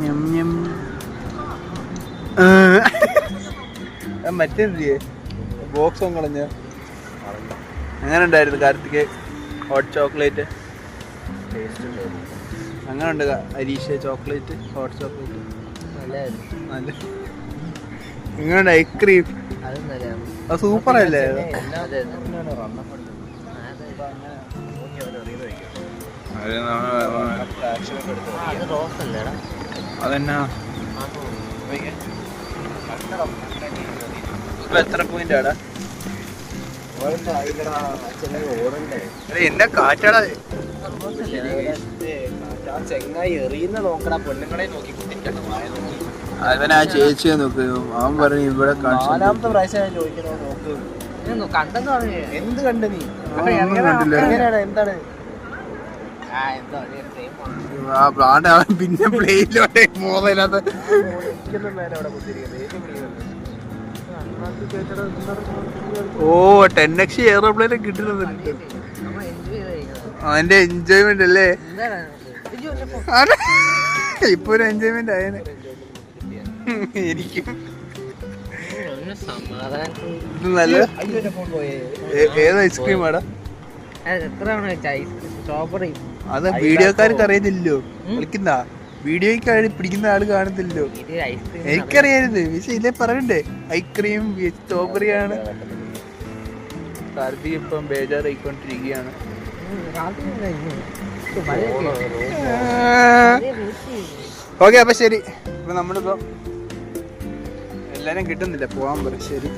ഞം ഞം മറ്റേ ബോക്സും കളഞ്ഞ. അങ്ങനെ ഉണ്ടായിരുന്നു കാർത്തിക് ഹോട്ട് ചോക്ലേറ്റ് അങ്ങനെ ഉണ്ട് അരീഷ ചോക്ലേറ്റ് ഹോട്ട് ചോക്ലേറ്റ് നല്ല ഇങ്ങനെ ഐസ്ക്രീം അത് സൂപ്പർ അല്ലേ? അത് റോസ് അല്ലേടാ അതെന്നാ. ഇപ്പൊ എത്ര പോയിന്റ് ആടാ? എന്നെ കാറ്റാടാ. ചെങ്ങായി എറിയുന്ന നോക്കടാ പെണ്ണുങ്ങളെ നോക്കി കുത്തിരിക്കണം അവൻ ആ ചേച്ചിയെ നോക്ക്. അവൻ പറഞ്ഞു ഇവിടെ നാലാമത്തെ പ്രാവശ്യം ചോദിക്കണോ നോക്ക്. കണ്ടെന്ന് പറഞ്ഞു. എന്ത് കണ്ട് നീ? കണ്ടില്ല. എങ്ങനെയാണ് എന്താണ്? ആ പ്ലാന്റ് അവൻ പിന്നെ പ്ലേയിലോട്ടെ പോകുന്നതിനകത്ത്. ഓ ടെൻ എക്സ് എയർപ്ലെയിൻ കിട്ടുന്നുണ്ട്. അവന്റെ എൻജോയ്മെന്റ് അല്ലേ. ഇപ്പൊ ഒരു എൻജോയ്മെന്റ് ആയേനെ. എനിക്കും. ഇത് നല്ല ഏത് ഐസ്ക്രീം ആടാ എത്ര തവണ ഐസ്ക്രീം? അത് വീഡിയോക്കാർക്ക് അറിയത്തില്ലല്ലോ കളിക്കുന്ന വീഡിയോയ്ക്ക് പിടിക്കുന്ന ആൾ കാണത്തില്ലല്ലോ എനിക്കറിയരുത്. പക്ഷെ ഇല്ലേ പറയണ്ടേ? ഐസ്ക്രീം സ്ട്രോബെറി ആണ്. കാർത്തിക് ഇപ്പം ബേജാറായിക്കൊണ്ടിരിക്കുകയാണ്. ഓക്കെ അപ്പൊ ശരി. ഇപ്പൊ നമ്മളിപ്പോ എല്ലാരും കിട്ടുന്നില്ല. പോവാൻ പറ. ശരി.